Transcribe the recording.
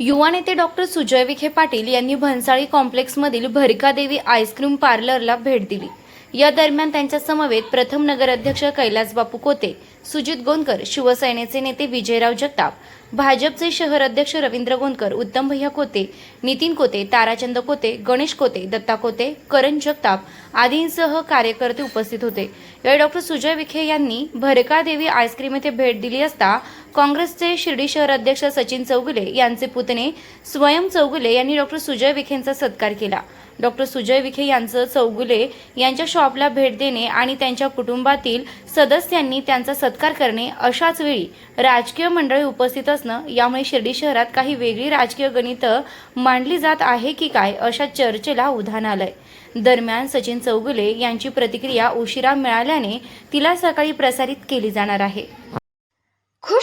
युवा नेते डॉक्टर सुजय विखे पाटील यांनी भन्साळी कॉम्प्लेक्समधील भरिकादेवी आईस्क्रीम पार्लरला भेट दिली. या दरम्यान त्यांच्या समवेत प्रथम नगराध्यक्ष कैलासबापू कोते सुजित गोंदकर शिवसेनेचे नेते विजयराव जगताप भाजपचे शहर अध्यक्ष रवींद्र गोंदकर उत्तम भैया कोते नितीन कोते ताराचंद कोते गणेश कोते दत्ता कोते करण जगताप आदींसह कार्यकर्ते उपस्थित होते. यावेळी डॉक्टर सुजय विखे यांनी भरकादेवी आईस्क्रीम येथे भेट दिली असता काँग्रेसचे शिर्डी शहर अध्यक्ष सचिन चौगुले यांचे पुतणे स्वयं चौगुले यांनी डॉक्टर सुजय विखेंचा सत्कार केला. डॉक्टर सुजय विखे यांचं चौगुले यांच्या शॉपला भेट देणे आणि त्यांच्या कुटुंबातील सदस्यांनी त्यांचा सत्कार करणे अशाच वेळी राजकीय मंडळी उपस्थित असणं यामुळे शिर्डी शहरात काही वेगळी राजकीय गणितं मांडली जात आहे की काय अशा चर्चेला उधाण आलंय. दरम्यान सचिन चौगुले यांची प्रतिक्रिया उशिरा मिळाल्याने तिला सकाळी प्रसारित केली जाणार आहे.